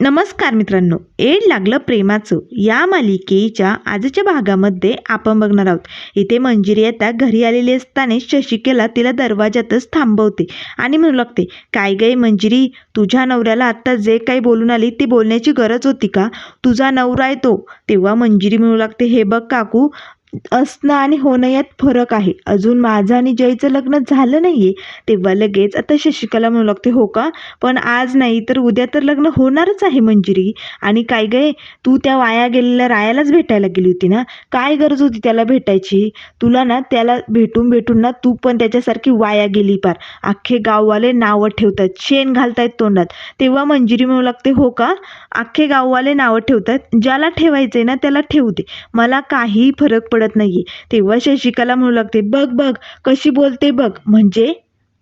नमस्कार मित्रांनो एड लागलं प्रेमाचं या मालिकेच्या आजच्या भागामध्ये आपण बघणार आहोत. इथे मंजिरी आता घरी आलेली असताना शशिकेला तिला दरवाजातच थांबवते आणि म्हणू लागते काय गे मंजिरी तुझ्या नवऱ्याला आत्ता जे काही बोलून आली ती बोलण्याची गरज होती का? तुझा नवरा आहे तो. तेव्हा मंजिरी म्हणू लागते हे बघ काकू असणं आणि होणं यात फरक आहे. अजून माझं आणि जयचं लग्न झालं नाही आहे तेव्हा लगेच आता शशिकला म्हणू लागते हो का? पण आज नाही तर उद्या तर लग्न होणारच आहे मंजिरी. आणि काय गे तू त्या वाया गेलेल्या रायालाच भेटायला गेली होती ना? काय गरज होती त्याला भेटायची? तुला ना त्याला भेटून भेटून ना तू पण त्याच्यासारखी वाया गेली पार. अख्खे गाववाले नावं ठेवतात शेण घालतायत तोंडात. तेव्हा मंजिरी म्हणू लागते हो का? अख्खे गाववाले नावं ठेवतात. ज्याला ठेवायचंय ना त्याला ठेवू दे. मला काही फरक पडत नाहीये. तेव्हा शशिकला म्हणू लागते बघ बघ कशी बोलते बघ. म्हणजे?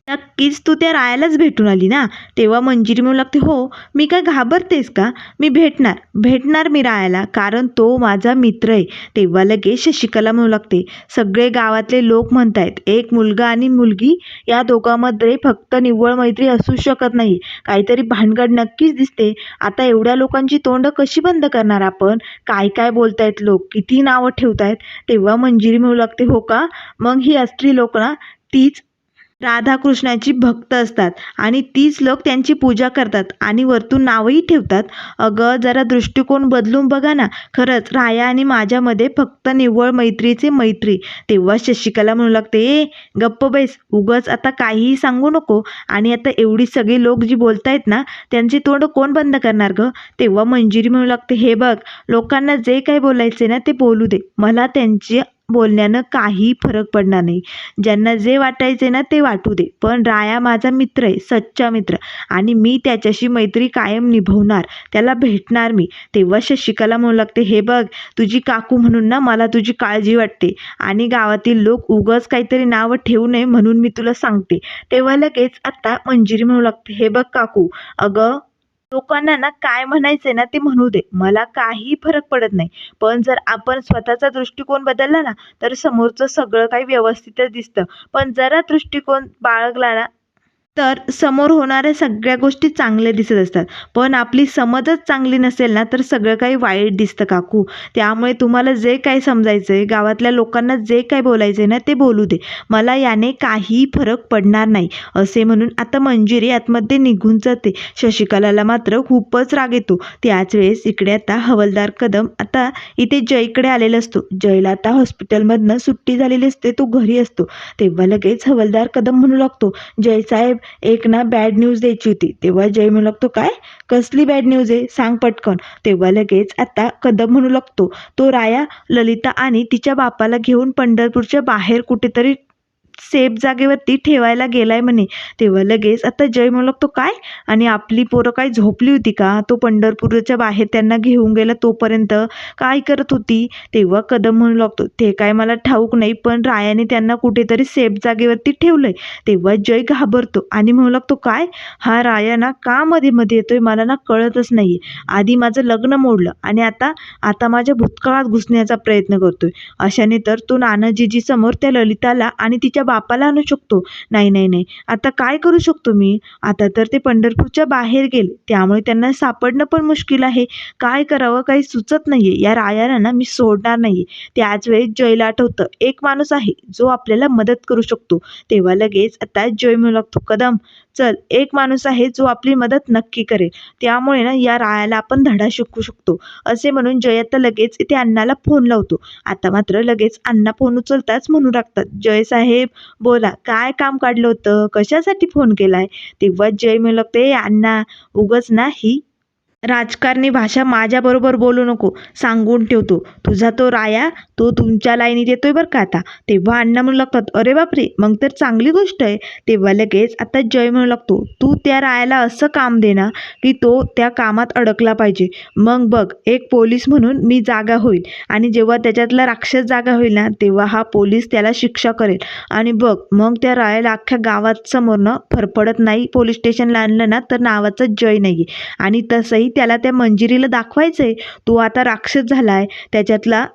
नक्कीच तू त्या रायालाच भेटून आली ना? तेव्हा मंजिरी म्हणू लागते हो मी काय घाबरतेस का? मी भेटणार भेटणार मी रायाला कारण तो माझा मित्र आहे. तेव्हा लगेच शशिकला म्हणू लागते सगळे गावातले लोक म्हणतायत एक मुलगा आणि मुलगी या दोघांमध्ये फक्त निव्वळ मैत्री असू शकत नाही. काहीतरी भानगड नक्कीच दिसते. आता एवढ्या लोकांची तोंड कशी बंद करणार आपण? काय काय बोलतायत लोक? किती नावं ठेवतायत? तेव्हा मंजिरी म्हणू लागते हो का? मग ही असली लोक ना तीच राधाकृष्णाची भक्त असतात. आणि तीच लोक त्यांची पूजा करतात आणि वरतून नावही ठेवतात. अगं जरा दृष्टिकोन बदलून बघा ना. खरंच राया आणि माझ्यामध्ये फक्त निव्वळ मैत्रीचे मैत्री. तेव्हा शशिकला म्हणू लागते ए गप्प बैस. उगच आता काहीही सांगू नको. आणि आता एवढी सगळी लोक जी बोलतायत ना त्यांची तोंड कोण बंद करणार ग? तेव्हा मंजिरी म्हणू लागते हे बघ लोकांना जे काही बोलायचे ना ते बोलू दे. मला त्यांची बोलण्यानं काही फरक पडणार नाही. ज्यांना जे वाटायचे ना ते वाटू दे. पण राया माझा मित्र आहे सच्चा मित्र. आणि मी त्याच्याशी मैत्री कायम निभवणार. त्याला भेटणार मी. तेव्हा शशिकाला म्हणू लागते हे बघ तुझी काकू म्हणून ना मला तुझी काळजी वाटते. आणि गावातील लोक उगच काहीतरी नावं ठेवू नये म्हणून मी तुला सांगते. तेव्हा लगेच आता मंजिरी म्हणू लागते हे बघ काकू अगं लोकांना ना काय म्हणायचंय ना ते म्हणू दे. मला काही फरक पडत नाही. पण जर आपण स्वतःचा दृष्टिकोन बदलला ना तर समोरचं सगळं काही व्यवस्थितच दिसतं. पण जरा दृष्टिकोन बाळगला ना तर समोर होणाऱ्या सगळ्या गोष्टी चांगल्या दिसत असतात. पण आपली समजच चांगली नसेल ना तर सगळं काही वाईट दिसतं काकू. त्यामुळे तुम्हाला जे काही समजायचं आहे गावातल्या लोकांना जे काही बोलायचं आहे ना ते बोलू दे. मला याने काही फरक पडणार नाही. असे म्हणून आता मंजिरी आतमध्ये निघून जाते. शशिकलाला मात्र खूपच राग येतो. त्याच वेळेस इकडे आता हवलदार कदम आता इथे जयकडे आलेला असतो. जयला आता हॉस्पिटलमधनं सुट्टी झालेली असते तो घरी असतो. तेव्हा लगेच हवलदार कदम म्हणू लागतो जय साहेब एक ना बॅड न्यूज द्यायची होती. तेव्हा जय म्हणू लागतो काय? कसली बॅड न्यूज आहे? सांग पटकन. तेव्हा लगेच आता कदम म्हणू लागतो. तो राया ललिता आणि तिच्या बापाला घेऊन पंढरपूरच्या बाहेर कुठेतरी सेफ जागेवरती ठेवायला गेलाय म्हणे. तेव्हा लगेच आता जय म्हणू लागतो काय? आणि आपली पोरं काय झोपली होती का? तो पंढरपूरच्या बाहेर त्यांना घेऊन गेला तोपर्यंत. काय करत होती? तेव्हा कदम म्हणू लागतो ते काय मला ठाऊक नाही पण रायाने त्यांना कुठेतरी सेफ जागेवरती ठेवलंय. तेव्हा जय घाबरतो आणि म्हणू लागतो काय? हा राया ना का मध्ये मध्ये येतोय? मला ना कळतच नाही आधी माझं लग्न मोडलं आणि आता आता माझ्या भूतकाळात घुसण्याचा प्रयत्न करतोय. अशाने तर तो नानाजीजी समोर त्या ललिताला आणि तिच्या बापाला आणू शकतो. नाही नाही नाही. आता काय करू शकतो मी? आता तर ते पंढरपूरच्या बाहेर गेले. त्यामुळे त्यांना सापडणं पण मुश्किल आहे. काय करावं? काही सुचत नाहीये. या रायाला ना मी सोडणार नाहीये. त्याच वेळेस जयला आठवतं. एक माणूस आहे जो आपल्याला मदत करू शकतो. तेव्हा लगेच आता जय म्हणू लागतो. कदम! चल एक माणूस आहे जो आपली मदत नक्की करेल. त्यामुळे ना या रायाला आपण धडा शिकू शकतो. असे म्हणून जयत लगेच इथे अण्णाला फोन लावतो. आता मात्र लगेच अण्णा फोन उचलताच म्हणू लागतात. जय साहेब बोला काय काम काढलं होतं? कशासाठी फोन केलाय? तेव्हा जय म्हणू लागते अण्णा उगच ना ही राजकारणी भाषा माझ्याबरोबर बोलू नको सांगून ठेवतो. तुझा तो राया तो तुमच्या लाईनीत येतोय बरं का आता? तेव्हा अण्णा म्हणू लागतात अरे बापरे मग तर चांगली गोष्ट आहे. तेव्हा लगेच आता जय म्हणू लागतो तू त्या रायाला असं काम दे ना की तो त्या कामात अडकला पाहिजे. मग बघ एक पोलीस म्हणून मी जागा होईल आणि जेव्हा त्याच्यातला राक्षस जागा होईल ना तेव्हा हा पोलीस त्याला शिक्षा करेल. आणि बघ मग त्या रायाला अख्ख्या गावात समोरनं फरफडत नाही पोलीस स्टेशनला आणलं ना तर नावाचं जय नाही आणि तसंही त्याला त्या मंजिरीला दाखवायचं आहे तो आता राक्षस झाला आहे त्याच्यातला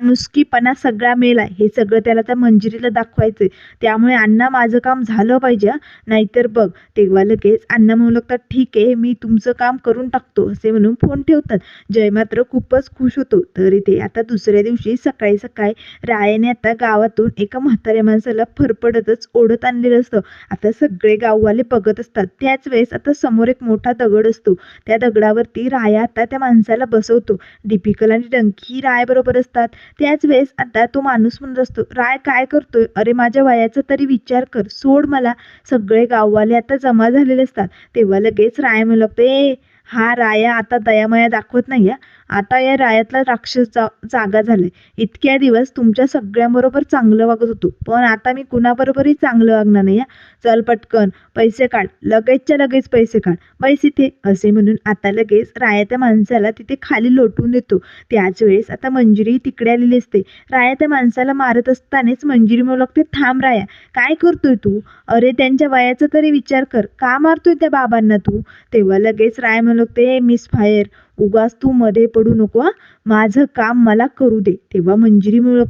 नुसकीपणा सगळा मेला हे सगळं त्याला त्या मंजिरीला दाखवायचंय. त्यामुळे अण्णा माझं काम झालं पाहिजे नाहीतर बघ तेव्हा लगेच अण्णा म्हणू लागतात ठीक आहे मी तुमचं काम करून टाकतो असे म्हणून फोन ठेवतात. जय मात्र खूपच खुश होतो. तर इथे आता दुसऱ्या दिवशी सकाळी सकाळी रायाने आता गावातून एका म्हाताऱ्या माणसाला फरफडतच ओढत आणलेलं असतं. आता सगळे गाववाले बघत असतात. त्याच वेळेस आता समोर एक मोठा दगड असतो. त्या दगडावरती राया आता त्या माणसाला बसवतो. दीपिकल आणि डंकी रायाबरोबर असतात. त्याच वेळेस आता तो माणूस म्हणत असतो राय काय करतोय? अरे माझ्या वयाचा तरी विचार कर सोड मला. सगळे गाववाले आता जमा झालेले असतात. तेव्हा लगेच राय म्हणलं ए हा राया आता दयामया दाखवत नाही आता या रायातला राक्षस जा जागा झालाय. इतक्या दिवस तुमच्या सगळ्यांबरोबर चांगलं वागत होतो. पण आता मी कुणाबरोबरही चांगलं वागणार नाही हं. चल पटकन पैसे काढ. लगेचच्या लगेच पैसे काढ. बैस इथे असे म्हणून आता लगेच राया त्या माणसाला तिथे खाली लोटून देतो. त्याच वेळेस आता मंजिरी तिकडे आलेली असते. राया त्या माणसाला मारत असतानाच मंजिरी म्हणू लागते थांब राया काय करतोय तू? अरे त्यांच्या वयाचा तरी विचार कर. का मारतोय त्या बाबांना तू? तेव्हा लगेच राय म्हणू लागते मिस फायर उगाच तू मध्ये पडू नको माझं काम मला करू दे. तेव्हा मंजिरी म्हणू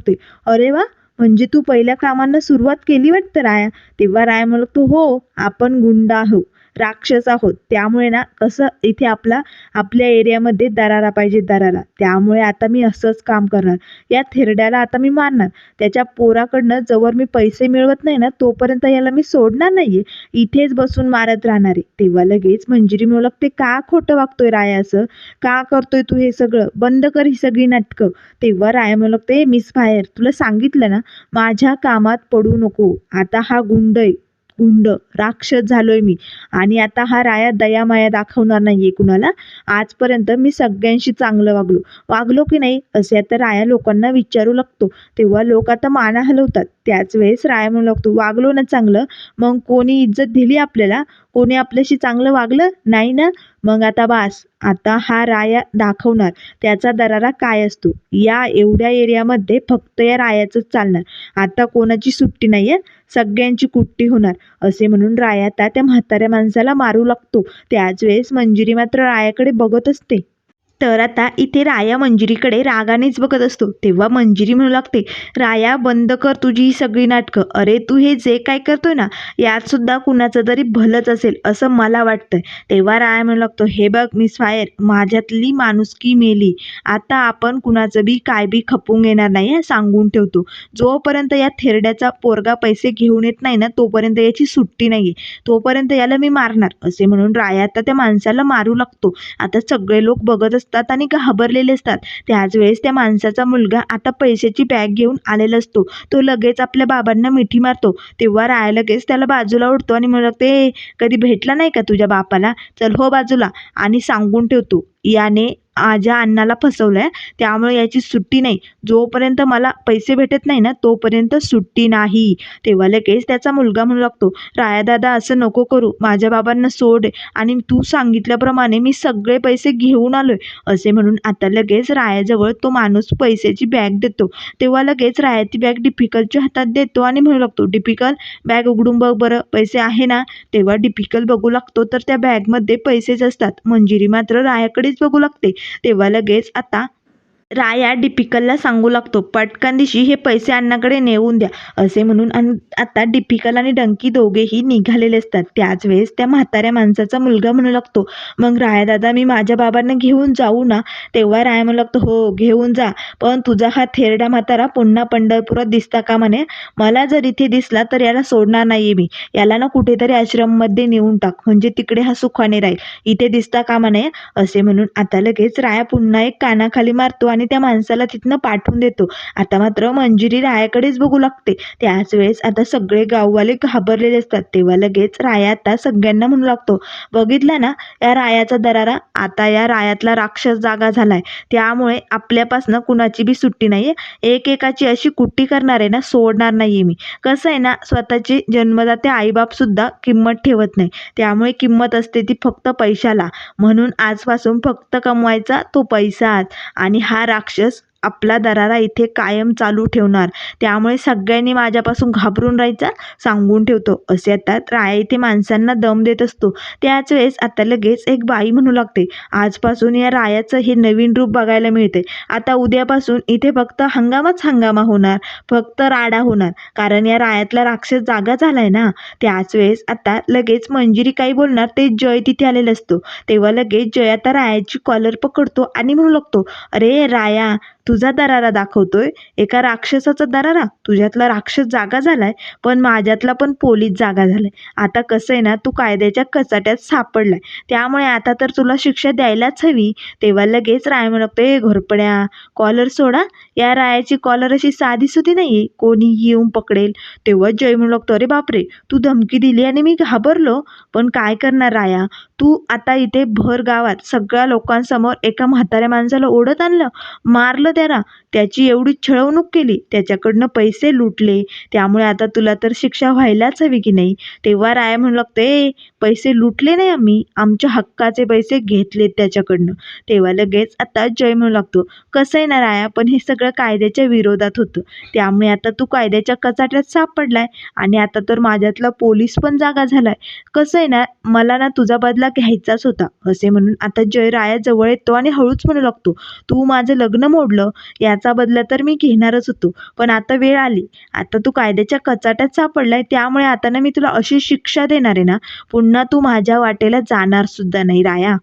अरे वा! म्हणजे तू पहिल्या कामांना सुरुवात केली वाटतं राया? तेव्हा राय म्हणतो हो आपण गुंड आहो राक्षस आहोत. त्यामुळे ना कसं इथे आपला आपल्या एरियामध्ये दरारा पाहिजे दरारा. त्यामुळे आता मी असंच काम करणार. या थेरड्याला आता मी मारणार. त्याच्या पोराकडनं जवळ मी पैसे मिळवत नाही ना तोपर्यंत याला मी सोडणार नाहीये. इथेच बसून मारत राहणार आहे. तेव्हा लगेच मंजिरी म्हणू लागते का खोटं वागतोय राया असं? का करतोय तू हे सगळं? बंद कर ही सगळी नाटकं. तेव्हा राया म्हणू लागते मिस फायर तुला सांगितलं ना माझ्या कामात पडू नको. आता हा गुंड आहे. गुंड राक्षस झालोय मी. आणि आता हा राया दयामाया दाखवणार नाहीये कुणाला. आजपर्यंत मी सगळ्यांशी चांगलं वागलो. वागलो की नाही असे आता राया लोकांना विचारू लागतो. तेव्हा लोक आता माना हलवतात. त्याच वेळेस राया म्हणू लागतो वागलो ना चांगलं. मग कोणी इज्जत दिली आपल्याला? कोणी आपल्याशी चांगलं वागलं? नाही ना? मग आता बास आता हा राया दाखवणार. त्याचा दरारा काय असतो? या एवढ्या एरियामध्ये फक्त या रायाचंच चालणार. आता कोणाची सुट्टी नाही आहे सगळ्यांची कुट्टी होणार. असे म्हणून राया आता त्या म्हाताऱ्या माणसाला मारू लागतो. त्याच वेळेस मंजिरी मात्र रायाकडे बघत असते. तर आता इथे राया मंजिरीकडे रागानेच बघत असतो. तेव्हा मंजिरी म्हणू लागते राया बंद कर तुझी ही सगळी नाटकं. अरे तू हे जे काय करतोय ना यात सुद्धा कुणाचं तरी भलंच असेल असं मला वाटतंय. तेव्हा राया म्हणू लागतो हे बघ मिस फायर माझ्यातली माणुसकी मेली. आता आपण कुणाचं बी काय बी खपून घेणार नाही हे सांगून ठेवतो. जोपर्यंत या थेरड्याचा पोरगा पैसे घेऊन येत नाही ना तोपर्यंत याची सुट्टी नाही तोपर्यंत याला मी मारणार. असे म्हणून राया आता त्या माणसाला मारू लागतो. आता सगळे लोक बघत असतात आणि घाबरलेले असतात. त्याच वेळेस त्या माणसाचा मुलगा आता पैशाची बॅग घेऊन आलेला असतो. तो लगेच आपल्या बाबांना मिठी मारतो. तेव्हा राया लगेच त्याला बाजूला उडतो आणि म्हणू लागते कधी भेटला नाही का तुझ्या बापाला? चल हो बाजूला. आणि सांगून ठेवतो. याने माझ्या अण्णाला आहे त्यामुळे याची सुट्टी नाही. जोपर्यंत मला पैसे भेटत नाही ना तोपर्यंत सुट्टी नाही. तेव्हा लगेच त्याचा मुलगा म्हणू लागतो राया दादा असं नको करू. माझ्या बाबांना सोड. आणि तू सांगितल्याप्रमाणे मी सगळे पैसे घेऊन आलोय. असे म्हणून आता लगेच रायाजवळ तो माणूस पैशाची बॅग देतो. तेव्हा लगेच राया ती बॅग डिफिकल्टच्या हातात देतो आणि म्हणू लागतो डिफिकल बॅग उघडून बघ बरं पैसे आहे ना? तेव्हा डिफिकल बघू लागतो तर त्या बॅगमध्ये पैसेच असतात. मंजिरी मात्र रायाकडेच बघू लागते. तेव्हा लगेच आता राया डिपिकलला सांगू लागतो पटकन दिशी हे पैसे अण्णाकडे नेऊन द्या असे म्हणून आणि आता डिपिकल आणि डंकी दोघेही निघालेले असतात. त्याच वेळेस त्या म्हाताऱ्या माणसाचा मुलगा म्हणू लागतो मग राया दादा मी माझ्या बाबांना घेऊन जाऊ ना? तेव्हा राया म्हणू लागतो हो घेऊन जा पण तुझा हा थेरडा म्हातारा पुन्हा पंढरपुरात दिसता का म्हणे? मला जर इथे दिसला तर याला सोडणार नाही मी. याला ना कुठेतरी आश्रममध्ये नेऊन टाक म्हणजे तिकडे हा सुखाने राहील. इथे दिसता का म्हणे? असे म्हणून आता लगेच राया पुन्हा एक कानाखाली मारतो आणि आणि त्या माणसाला तिथनं पाठवून देतो. आता मात्र मंजिरी रायाकडेच बघू लागते. त्याच वेळेस आता सगळे गाववाले घाबरलेले असतात. तेव्हा लगेच राया आता सगळ्यांना म्हणू लागतो बघितलं ना या रायाचा दरारा आता या रायातला राक्षस जागा झालाय. त्यामुळे आपल्यापासनं कुणाची बी सुट्टी नाही आहे एकेकाची अशी कुट्टी करणार आहे ना सोडणार नाही आहे मी. कसं आहे ना स्वतःचे जन्मदाते आईबापसुद्धा किंमत ठेवत नाही. त्यामुळे किंमत असते ती फक्त पैशाला. म्हणून आजपासून फक्त कमवायचा तो पैसाच. आणि हा राक्षस आपला दरारा इथे कायम चालू ठेवणार. त्यामुळे सगळ्यांनी माझ्यापासून घाबरून राहायचा सांगून ठेवतो. असे आता राया इथे माणसांना दम देत असतो. त्याच वेळेस आता लगेच एक बाई म्हणू लागते. आजपासून या रायाचं हे नवीन रूप बघायला मिळते आता उद्यापासून इथे फक्त हंगामच हंगामा होणार फक्त राडा होणार. कारण या रायातला राक्षस जागा झालाय ना. त्याच वेळेस आता लगेच मंजिरी काही बोलणार ते जय तिथे आलेलं असतो. तेव्हा लगेच जय आता रायाची कॉलर पकडतो आणि म्हणू लागतो अरे राया तुझा दरारा दाखवतोय. एका राक्षसाचा दरारा? तुझ्यातला राक्षस जागा झालाय पण माझ्यातला पण पोलीस जागा झालाय. आता कसं आहे ना तू कायद्याच्या कचाट्यात सापडलाय. त्यामुळे आता तर तुला शिक्षा द्यायलाच हवी. तेव्हा लगेच राय म्हणतो ए घोरपड्या कॉलर सोडा. या रायाची कॉलर अशी साधी सुधी नाही कोणी येऊन पकडेल? तेव्हा जय म्हणू लागतो अरे बापरे तू धमकी दिली आणि मी घाबरलो. पण काय करणार राया? तू आता इथे भर गावात सगळ्या लोकांसमोर एका म्हाताऱ्या माणसाला ओढत आणलं. मारलं त्याला त्याची एवढी छळवणूक केली त्याच्याकडनं पैसे लुटले. त्यामुळे आता तुला तर शिक्षा व्हायलाच हवी की नाही? तेव्हा राया म्हणू लागते "ए, पैसे लुटले नाही आम्ही. आमच्या हक्काचे पैसे घेतलेत त्याच्याकडनं. तेव्हा लगेच आता जय म्हणू लागतो कसं आहे ना राया पण हे सगळं कायद्याच्या विरोधात होतं. त्यामुळे आता तू कायद्याच्या कचाट्यात सापडलाय आणि आता तर माझ्यातला पोलीस पण जागा झालाय. कसं आहे ना मला ना तुझा बदला घ्यायचाच होता. असे म्हणून आता जय राया जवळ येतो आणि हळूच म्हणू लागतो तू माझं लग्न मोडलं याचा बदला तर मी घेणारच होतो पण आता वेळ आली. आता तू कायद्याच्या कचाट्यात सापडलाय त्यामुळे आता ना मी तुला अशी शिक्षा देणार आहे ना. पुन्हा पुन्हा तू माझ्या वाटेला जाणार सुद्धा नाही राया.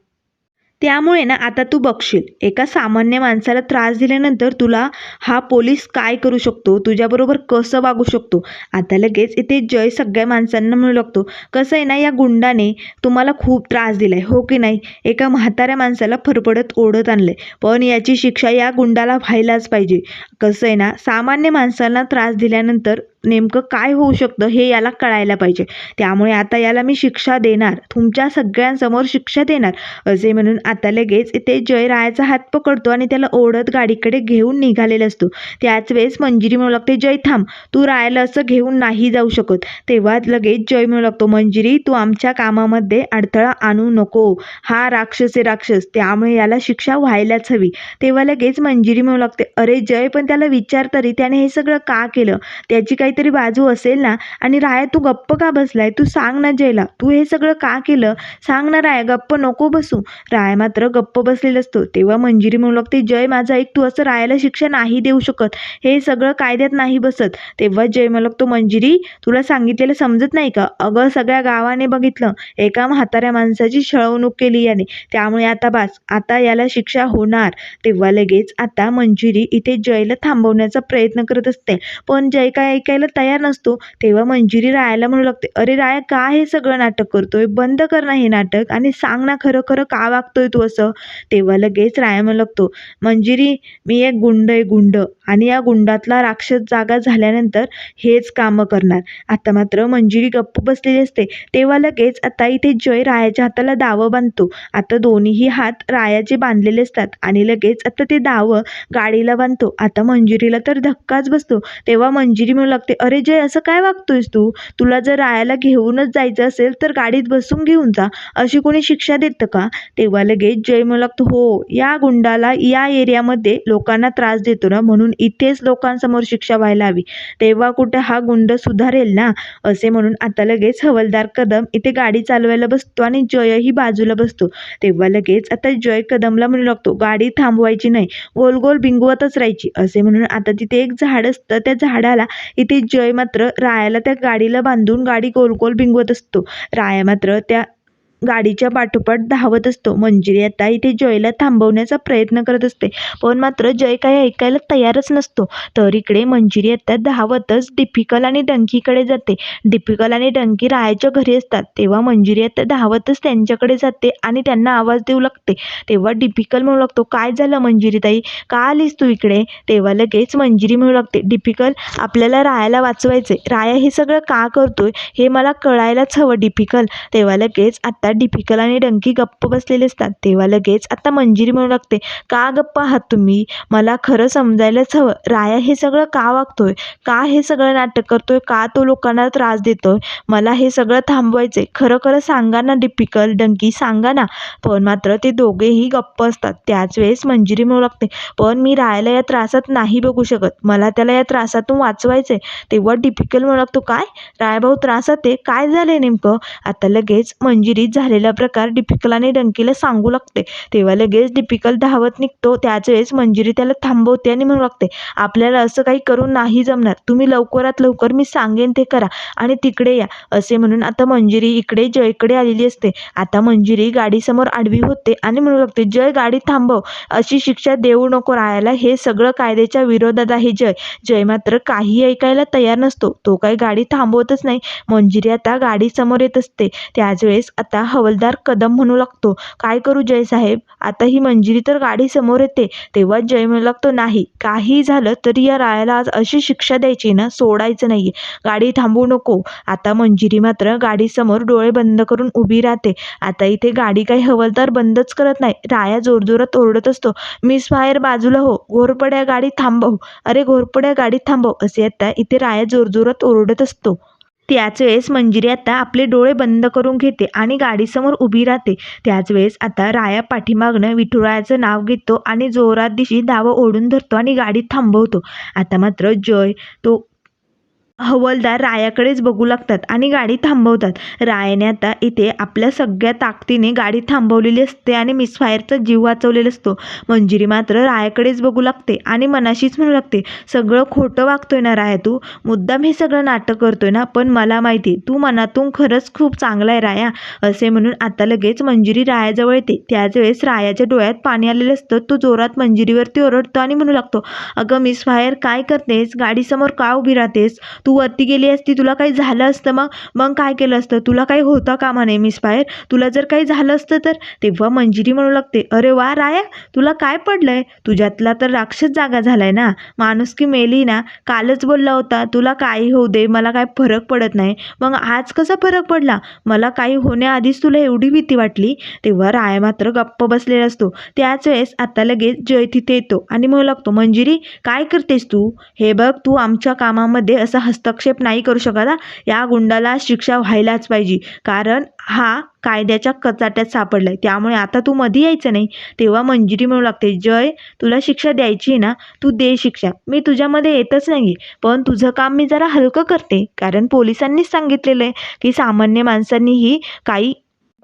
त्यामुळे ना आता तू बघशील एका सामान्य माणसाला त्रास दिल्यानंतर तुला हा पोलीस काय करू शकतो? तुझ्याबरोबर कसं वागू शकतो? आता लगेच इथे जय सगळ्या माणसांना म्हणू लागतो कसं आहे ना या गुंडाने तुम्हाला खूप त्रास दिलाय हो की नाही? एका म्हाताऱ्या माणसाला फरफडत ओढत आणलंय पण याची शिक्षा या गुंडाला व्हायलाच पाहिजे. कसं आहे ना सामान्य माणसांना त्रास दिल्यानंतर नेमकं काय होऊ शकतं हे याला कळायला पाहिजे. त्यामुळे आता याला मी शिक्षा देणार. तुमच्या सगळ्यांसमोर शिक्षा देणार. असे म्हणून आता लगेच ते जय रायाचा हात पकडतो आणि त्याला ओढत गाडीकडे घेऊन निघालेला असतो. त्याच वेळेस मंजिरी म्हणू लागते जय थांब. तू रायाला असं घेऊन नाही जाऊ शकत. तेव्हा लगेच जय म्हणू लागतो मंजिरी तू आमच्या कामामध्ये अडथळा आणू नको. हा राक्षस आहे राक्षस. त्यामुळे याला शिक्षा व्हायलाच हवी. तेव्हा लगेच मंजिरी म्हणू लागते अरे जय पण त्याला विचार तरी. त्याने हे सगळं का केलं? त्याची काही काहीतरी बाजू असेल ना आणि राया तू गप्प का बसलाय? तू सांग ना जयला. तू हे सगळं का केलं? सांग ना राया गप्प नको बसू. राया मात्र गप्प बसलेला असतो. तेव्हा मंजिरी म्हणू लागते जय माझा एक तू असं रायाला शिक्षा नाही देऊ शकत. हे सगळं कायद्यात नाही बसत. तेव्हा जय म्हणू लागतो मंजिरी तुला सांगितलेलं समजत नाही का? अगं सगळ्या गावाने बघितलं. एका म्हाताऱ्या माणसाची छळवणूक केली याने. त्यामुळे आता बास आता याला शिक्षा होणार. तेव्हा लगेच आता मंजिरी इथे जयला थांबवण्याचा प्रयत्न करत असते. पण जय काय ऐकायला तयार नसतो तेव्हा मंजिरी रायाला म्हणू लागते अरे राया का हे सगळं नाटक करतोय? बंद कर ना हे नाटक आणि सांग ना खरं खरं का वागतोय तू असं. तेव्हा लगेच राया म्हणू लागतो मंजिरी मी एक गुंड आहे गुंड. आणि या गुंडातला राक्षस जागा झाल्यानंतर हेच कामं करणार. आता मात्र मंजिरी गप्प बसलेली असते तेव्हा लगेच आता इथे जय रायाच्या हाताला दावं बांधतो. आता दोन्हीही हात रायाचे बांधलेले असतात आणि लगेच आता ते दावं गाडीला बांधतो. आता मंजिरीला तर धक्काच बसतो. तेव्हा मंजिरी म्हणू लागते अरे जय असं काय वागतोयस तू? तुला जर रायाला घेऊनच जायचं असेल तर गाडीत बसून घेऊन जा. अशी कोणी शिक्षा देतं का? तेव्हा लगेच जय म्हणू लागतो हो या गुंडाला या एरियामध्ये लोकांना त्रास देतो ना म्हणून इथेच लोकांसमोर शिक्षा व्हायला हवी. तेव्हा कुठे हा गुंड सुधारेल ना? असे म्हणून आता लगेच हवलदार कदम इथे गाडी चालवायला बसतो आणि जयही बाजूला बसतो. तेव्हा लगेच आता जय कदमला म्हणू लागतो गाडी थांबवायची नाही गोल गोल बिंगवतच राहायची. असे म्हणून आता तिथे एक झाड असतं त्या झाडाला इथे जय मात्र रायाला त्या गाडीला बांधून गाडी गोलगोल भिंगवत असतो. राया मात्र त्या गाडीच्या पाठोपाठ धावत असतो. मंजिरी आता इथे जयला थांबवण्याचा प्रयत्न करत असते. पण मात्र जय काही ऐकायला तयारच नसतो. तर इकडे मंजिरी आता धावतच डिफिकल आणि डंकीकडे जाते. डिफिकल आणि डंकी रायाच्या घरी असतात. तेव्हा मंजिरी आता धावतच त्यांच्याकडे जाते आणि त्यांना आवाज देऊ लागते. तेव्हा डिफिकल म्हणू लागतो काय झालं मंजिरी ताई का आलीस तू इकडे? तेव्हा लगेच मंजिरी म्हणू लागते डिफिकल आपल्याला रायाला वाचवायचे राया हे सगळं का करतोय? हे मला कळायलाच हवं डिफिकल तेव्हा लगेच आता डिफिकल आणि डंकी गप्प बसलेले असतात. तेव्हा लगेच आता मंजिरी म्हणू लागते का गप्प आहात तुम्ही? मला खरं समजायलाच हवं. राया हे सगळं का वागतोय? का हे सगळं नाटक करतोय? का तो लोकांना त्रास देतोय? मला हे सगळं थांबवायचंय. खरं खरं सांगा ना डिफिकल डंकी सांगा ना. पण मात्र ते दोघेही गप्प असतात. त्याच वेळेस मंजिरी म्हणू लागते पण मी रायाला या त्रासात नाही बघू शकत. मला त्याला या त्रासातून वाचवायचंय. तेव्हा डिफिकल म्हणू लागतो काय? रायभाऊ त्रासात आहे? काय झालंय नेमकं? आता लगेच मंजिरी झालेला प्रकार डिपिकल आणि डंकीला सांगू लागते. तेव्हा लगेच डिपिकल धावत निघतो. त्याच वेळेस मंजिरी त्याला थांबवते आणि म्हणू लागते आपल्याला असं काही करून नाही जमणार. तुम्ही लवकरात लवकर मी सांगेन ते करा आणि तिकडे या. असे म्हणून आता मंजिरी इकडे जयकडे आलेली असते. आता मंजिरी गाडीसमोर आडवी होते आणि म्हणू लागते जय गाडी थांबव. अशी शिक्षा देऊ नको राहायला हे सगळं कायद्याच्या विरोधात आहे जय. जय मात्र काही ऐकायला तयार नसतो. तो काही गाडी थांबवतच नाही. मंजिरी आता गाडीसमोर येत असते. त्याच वेळेस आता हवलदार कदम म्हणू लागतो. काय करू जय साहेब आता ही मंजिरी तर गाडी समोर येते. तेव्हा जय म्हणू लागतो नाही काही झालं तरी या रायाला आज अशी शिक्षा द्यायची ना सोडायचं नाहीये. गाडी थांबवू नको. आता मंजिरी मात्र गाडीसमोर डोळे बंद करून उभी राहते. आता इथे गाडी काही हवलदार बंदच करत नाही. राया जोरजोरात ओरडत असतो मिस फायर बाजूला हो. घोरपड्या गाडी थांबव. अरे घोरपड्या गाडी थांबव. असे आता इथे राया जोरजोरात ओरडत असतो. त्याच वेळेस मंजिरी आता आपले डोळे बंद करून घेते आणि गाडीसमोर उभी राहते. त्याच वेळेस आता राया पाठीमागनं विठुरायाचं नाव घेतो आणि जोरात दिशी धावं ओढून धरतो आणि गाडी थांबवतो. आता मात्र जय तो हवलदार रायाकडेच बघू लागतात आणि गाडी थांबवतात. रायाने आता इथे आपल्या सगळ्या ताकदीने गाडी थांबवलेली असते आणि मिसफायरचा जीव वाचवलेला असतो. मंजिरी मात्र रायाकडेच बघू लागते आणि मनाशीच म्हणू लागते सगळं खोटं वागतोय ना राया तू? मुद्दाम हे सगळं नाटक करतोय ना? पण मला माहिती तू मनातून खरंच खूप चांगला आहे राया. असे म्हणून आता लगेच मंजिरी रायाजवळ येते. त्याच वेळेस रायाच्या डोळ्यात पाणी आलेलं असतं. तो जोरात मंजिरीवरती ओरडतो आणि म्हणू लागतो अगं मिसफायर काय करतेस? गाडीसमोर का उभी राहतेस? तू वरती गेली असती तुला काही झालं असतं मग? मग काय केलं असतं? तुला काही होता कामा नाही मिसफायर तुला जर काही झालं असतं तर? तेव्हा मंजिरी म्हणू लागते अरे वा राया तुला काय पडलं आहे तुझ्यातला तर राक्षस जागा झाला आहे ना? माणूस की मेली ना? कालच बोलला होता तुला काही होऊ दे मला काय फरक पडत नाही. मग आज कसा फरक पडला? मला काही होण्याआधीच तुला एवढी भीती वाटली? तेव्हा राया मात्र गप्प बसलेला असतो. त्याच वेळेस आता लगेच जय तिथे येतो आणि म्हणू लागतो मंजिरी काय करतेस तू? हे बघ तू आमच्या कामामध्ये असा हस्तक्षेप नाही करू शकत या गुंडाला शिक्षा व्हायलाच पाहिजे. कारण हा कायद्याच्या कचाट्यात सापडलाय. त्यामुळे आता तू मध्ये यायचं नाही. तेव्हा मंजिरी मिळू लागते. जय तुला शिक्षा द्यायची आहे ना? तू दे शिक्षा. मी तुझ्यामध्ये येतच नाही पण तुझं काम मी जरा हलकं करते. कारण पोलिसांनीच सांगितलेलं आहे की सामान्य माणसांनीही काही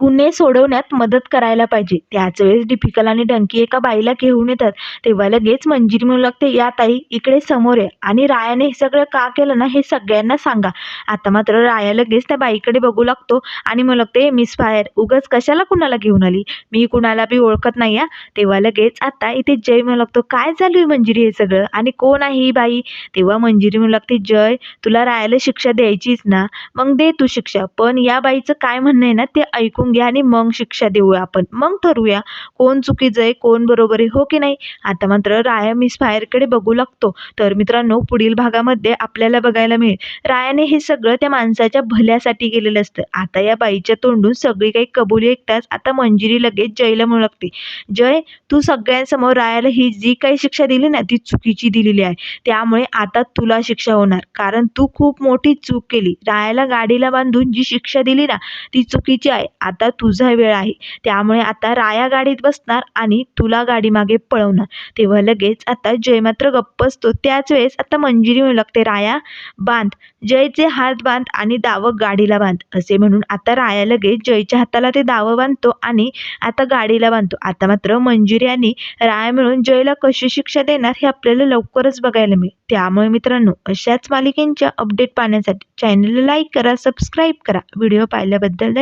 गुन्हे सोडवण्यात मदत करायला पाहिजे. त्याच वेळेस दीपिकल आणि डंकी एका बाईला घेऊन येतात. तेव्हा लगेच मंजिरी म्हणू लागते या ताई इकडे समोर आहे आणि रायाने हे सगळं का केलं ना हे सगळ्यांना सांगा. आता मात्र राया लगेच त्या बाईकडे बघू लागतो आणि म्हणू लागते मिस फायर उगाच कशाला कुणाला घेऊन आली? मी कुणाला बी ओळखत नाही या तेव्हा लगेच आता इथे जय म्हणू लागतो काय चालू आहे मंजिरी हे सगळं? आणि कोण आहे ही बाई? तेव्हा मंजिरी म्हणू लागते जय तुला रायाला शिक्षा द्यायचीच ना. मग दे तू शिक्षा. पण या बाईचं काय म्हणणं आहे ना ते ऐकून घ्या आणि मग शिक्षा देऊया आपण. मग ठरवूया कोण चुकीचं आहे कोण बरोबर आहे हो की नाही? आता मात्र राया मिस फायरकडे बघू लागतो. तर मित्रांनो पुढील भागामध्ये आपल्याला बघायला मिळेल. रायाने हे सगळं त्या माणसाच्या भल्यासाठी केलेलं असतं. आता या बाईच्या तोंडून सगळी काही कबुली ऐकताच आता मंजिरी लगेच जयला म्हणू लागते. जय तू सगळ्यांसमोर रायाला ही जी काही शिक्षा दिली ना ती चुकीची दिलेली आहे. त्यामुळे आता तुला शिक्षा होणार. कारण तू खूप मोठी चूक केली. रायाला गाडीला बांधून जी शिक्षा दिली ना ती चुकीची आहे. आता तुझा वेळ आहे. त्यामुळे आता राया गाडीत बसणार आणि तुला गाडी मागे पळवणार. तेव्हा लगेच आता जय मात्र गप्प असतो. त्याच वेळेस आता मंजिरी म्हणू लागते राया बांध. जयचे हात बांध आणि दावं गाडीला बांध. असे म्हणून आता राया लगेच जयच्या हाताला ते दावं बांधतो आणि आता गाडीला बांधतो. आता मात्र मंजिरी आणि राया मिळून जयला कशी शिक्षा देणार हे आपल्याला लवकरच बघायला मिळेल. त्यामुळे मित्रांनो अशाच मालिकेंच्या अपडेट पाहण्यासाठी चॅनलला लाईक करा सबस्क्राईब करा. व्हिडिओ पाहिल्याबद्दल